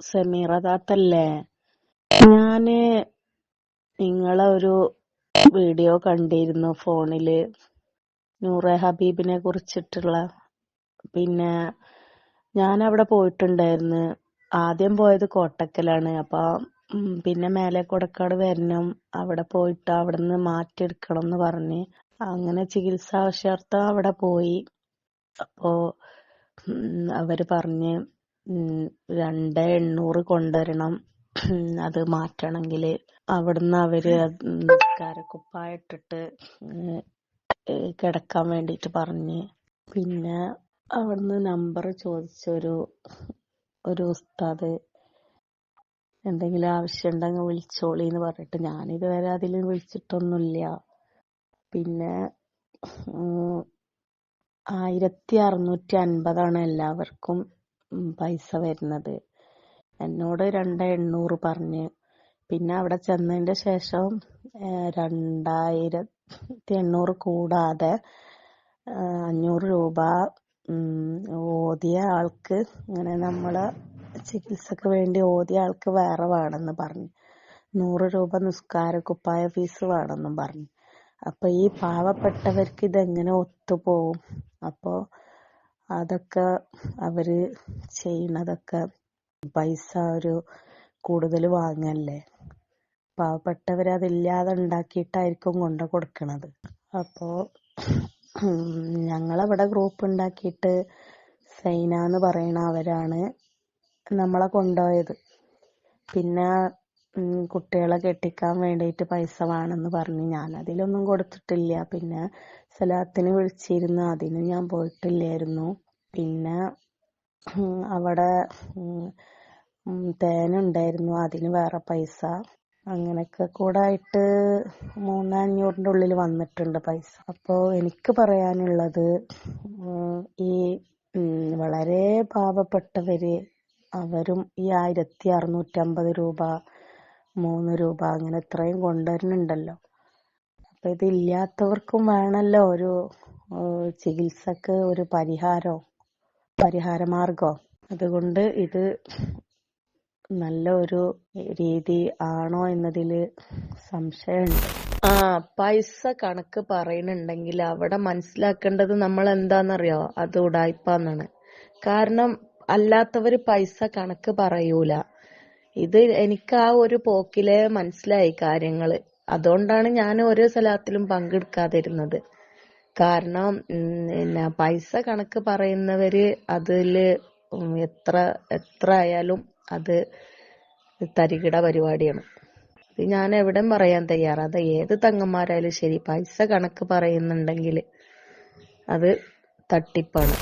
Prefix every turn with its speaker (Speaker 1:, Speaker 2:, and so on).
Speaker 1: സമീറ താത്തല്ലേ ഞാൻ നിങ്ങളെ ഒരു വീഡിയോ കണ്ടിരുന്നു ഫോണിൽ. നൂറെ ഹബീബിനെ കുറിച്ചിട്ടുള്ള. പിന്നെ ഞാൻ അവിടെ പോയിട്ടുണ്ടായിരുന്നു. ആദ്യം പോയത് കോട്ടക്കലാണ്. അപ്പൊ ഉം, പിന്നെ മേലെ കൊടക്കാട് വരണം. അവിടെ പോയിട്ട് അവിടുന്ന് മാറ്റിയെടുക്കണം എന്ന് പറഞ്ഞ്. അങ്ങനെ ചികിത്സാവശ്യാർത്ഥം അവിടെ പോയി. അപ്പോ ഉം, അവർ പറഞ്ഞ് രണ്ട് എണ്ണൂറ് കൊണ്ടുവരണം. അത് മാറ്റണമെങ്കിൽ അവിടുന്ന് അവർ നിസ്കാരക്കുപ്പായ ഇട്ടിട്ട് കിടക്കാൻ വേണ്ടിട്ട് പറഞ്ഞ്. പിന്നെ അവിടുന്ന് നമ്പർ ചോദിച്ചൊരു ഒരു ഉസ്താദ് എന്തെങ്കിലും ആവശ്യം ഉണ്ടെങ്കിൽ വിളിച്ചോളിന്ന് പറഞ്ഞിട്ട് ഞാനിതുവരെ അതിൽ വിളിച്ചിട്ടൊന്നുമില്ല. പിന്നെ ആയിരത്തി അറുന്നൂറ്റി അൻപതാണ് എല്ലാവർക്കും പൈസ വരുന്നത്. എന്നോട് രണ്ട് എണ്ണൂറ് പറഞ്ഞ്. പിന്നെ അവിടെ ചെന്നതിന്റെ ശേഷം രണ്ടായിരത്തി എണ്ണൂറ് കൂടാതെ അഞ്ഞൂറ് രൂപ ഓതിയ ആൾക്ക് ഇങ്ങനെ നമ്മളെ ചികിത്സക്ക് വേണ്ടി ഓതിയ ആൾക്ക് വേറെ വേണമെന്ന് പറഞ്ഞു. നൂറ് രൂപ നിസ്കാര കുപ്പായ ഫീസ് വേണമെന്നും പറഞ്ഞു. അപ്പൊ ഈ പാവപ്പെട്ടവർക്ക് ഇതെങ്ങനെ ഒത്തുപോകും അപ്പോ അതൊക്കെ അവർ ചെയ്യണതൊക്കെ പൈസ ഒരു കൂടുതൽ വാങ്ങല്ലേ? പാവപ്പെട്ടവര് അതില്ലാതെ ഉണ്ടാക്കിയിട്ടായിരിക്കും കൊണ്ട കൊടുക്കണത്. അപ്പോ ഞങ്ങളവിടെ ഗ്രൂപ്പ് ഉണ്ടാക്കിയിട്ട് സൈന എന്ന് പറയുന്ന അവരാണ് നമ്മളെ കൊണ്ടുപോയത്. പിന്നെ കുട്ടികളെ കെട്ടിക്കാൻ വേണ്ടിയിട്ട് പൈസ വേണമെന്ന് പറഞ്ഞു. ഞാൻ അതിലൊന്നും കൊടുത്തിട്ടില്ല. പിന്നെ സലാത്തിന് വിളിച്ചിരുന്നു. അതിന് ഞാൻ പോയിട്ടില്ലായിരുന്നു. പിന്നെ അവിടെ തേനുണ്ടായിരുന്നു. അതിന് വേറെ പൈസ. അങ്ങനെയൊക്കെ കൂടെ ആയിട്ട് മൂന്നഞ്ഞൂറിന്റെ ഉള്ളിൽ വന്നിട്ടുണ്ട് പൈസ. അപ്പോൾ എനിക്ക് പറയാനുള്ളത് ഈ വളരെ പാവപ്പെട്ടവര് അവരും ഈ ആയിരത്തി അറുന്നൂറ്റമ്പത് രൂപ മൂന്ന് രൂപ അങ്ങനെ ഇത്രയും കൊണ്ടുവരുന്നുണ്ടല്ലോ. അപ്പൊ ഇത് ഇല്ലാത്തവർക്കും വേണല്ലോ ഒരു ചികിത്സക്ക് ഒരു പരിഹാരോ പരിഹാരമാർഗോ. അതുകൊണ്ട് ഇത് നല്ല ഒരു രീതി ആണോ എന്നതിൽ സംശയമുണ്ട്. ആ പൈസ കണക്ക് പറയുന്നുണ്ടെങ്കിൽ അവിടെ മനസ്സിലാക്കേണ്ടത് നമ്മൾ എന്താന്നറിയോ അത് ഉടായിപ്പാന്നാണ് കാരണം അല്ലാത്തവര് പൈസ കണക്ക് പറയൂല. ഇത് എനിക്ക് ആ ഒരു പോക്കിലെ മനസ്സിലായി കാര്യങ്ങൾ. അതുകൊണ്ടാണ് ഞാൻ ഒരു സ്ഥലത്തിലും പങ്കെടുക്കാതിരുന്നത്. കാരണം പിന്നെ പൈസ കണക്ക് പറയുന്നവര് അതിൽ എത്ര എത്ര ആയാലും അത് തരികിട പരിപാടിയാണ്. ഇത് ഞാൻ എവിടെയും പറയാൻ തയ്യാറാ? അത് ഏത് തങ്ങന്മാരായാലും ശരി പൈസ കണക്ക് പറയുന്നുണ്ടെങ്കിൽ അത് തട്ടിപ്പാണ്.